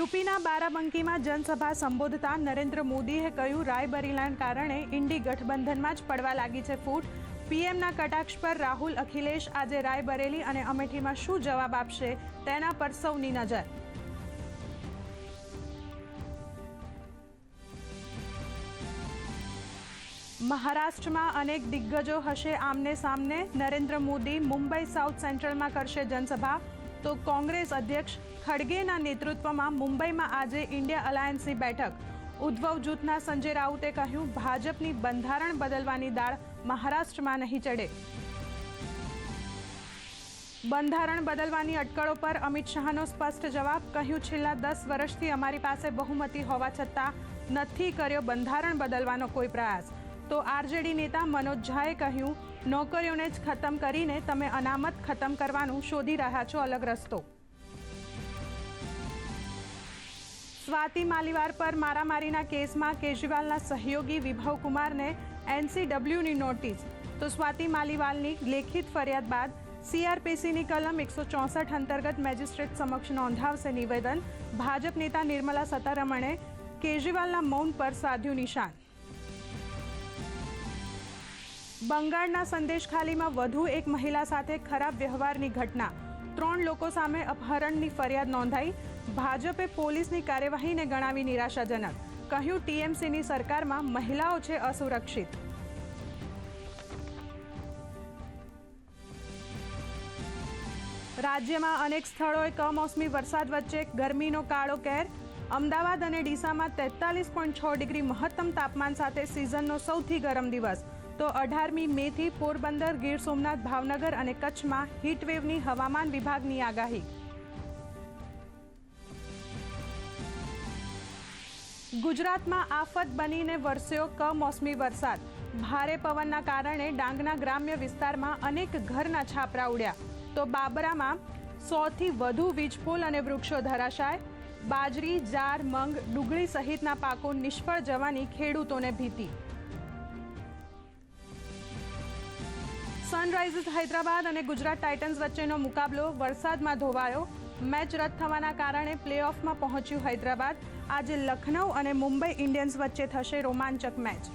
યુપીના બારાબંકીમાં જનસભા સંબોધતા નરેન્દ્ર મોદીએ કહ્યું, રાયબરેલીના કારણે ઇન્ડી ગઠબંધનમાં જ પડવા લાગી છે ફૂટ. પીએમના કટાક્ષ પર રાહુલ, અખિલેશ આજે રાયબરેલી અને અમેઠીમાં શું જવાબ આપશે તેના પર સૌની નજર. મહારાષ્ટ્રમાં અનેક દિગ્ગજો હશે આમને સામને. નરેન્દ્ર મોદી મુંબઈ સાઉથ સેન્ટ્રલમાં કરશે જનસભા. તો કોંગ્રેસ અધ્યક્ષ ખડગેના નેતૃત્વમાં મુંબઈમાં આજે ઇન્ડિયા અલાયન્સની બેઠક. ઉદ્ધવ જૂથના સંજય રાઉતે કહ્યું, ભાજપની બંધારણ બદલવાની દાળ મહારાષ્ટ્રમાં નહીં ચડે. બંધારણ બદલવાની અટકળો પર અમિત શાહનો સ્પષ્ટ જવાબ, કહ્યું, છેલ્લા દસ વર્ષથી અમારી પાસે બહુમતી હોવા છતાં નથી કર્યો બંધારણ બદલવાનો કોઈ પ્રયાસ. તો આરજેડી નેતા મનોજ ઝાએ કહ્યું નોકરીઓને જ ખતમ કરીને તમે અનામત ખતમ કરવાનું શોધી રહ્યા છો અલગ રસ્તો. સ્વાતિ માલીવાર પર મારામારીના કેસમાં કેજરીવાલના સહયોગી વિભવ કુમારને એનસીડબ્લ્યુની નોટિસ. તો સ્વાતિ માલીવાલની લેખિત ફરિયાદ બાદ સીઆરપીસીની કલમ એકસો ચોસઠ અંતર્ગત મેજિસ્ટ્રેટ સમક્ષ નોંધાવશે નિવેદન ભાજપ નેતા નિર્મલા સતારમણે કેજરીવાલના મૌન પર સાધ્યું નિશાન. બંગાળના સંદેશખાલીમાં વધુ એક મહિલા સાથે ખરાબ વ્યવહારની ઘટના. ત્રણ લોકો સામે અપહરણની ફરિયાદ નોંધાઈ. ભાજપે પોલીસની કાર્યવાહીને ગણાવી નિરાશાજનક. કહ્યું, ટીએમસીની સરકારમાં મહિલાઓ છે અસુરક્ષિત. રાજ્યમાં અનેક સ્થળોએ કમોસમી વરસાદ વચ્ચે ગરમીનો કાળો કેર. અમદાવાદ અને ડીસામાં તેતાલીસ પોઈન્ટ છ ડિગ્રી મહત્તમ તાપમાન સાથે સિઝનનો સૌથી ગરમ દિવસ. તો અઢારમી મેથી પોરબંદર ગીર સોમનાથ ભાવનગર અને કચ્છમાં હીટવેવની હવામાન વિભાગની આગાહી. ગુજરાતમાં આફત બનીને વરસ્યો કમોસમી વરસાદ. ભારે પવનના કારણે ડાંગના ગ્રામ્ય વિસ્તારમાં અનેક ઘરના છાપરા ઉડ્યા. તો બાબરામાં સોથી વધુ વીજપોલ અને વૃક્ષો ધરાશાય. બાજરી, જાર, મંગ, ડુંગળી સહિતના પાકો નિષ્ફળ જવાની ખેડૂતોને ભીતિ. સનરાઇઝર્સ હૈદરાબાદ અને ગુજરાત ટાઇટન્સ વચ્ચેનો મુકાબલો વરસાદમાં ધોવાયો. મેચ રદ થવાના કારણે પ્લેઓફમાં પહોંચ્યું હૈદરાબાદ. આજે લખનૌ અને મુંબઈ ઇન્ડિયન્સ વચ્ચે થશે રોમાંચક મેચ.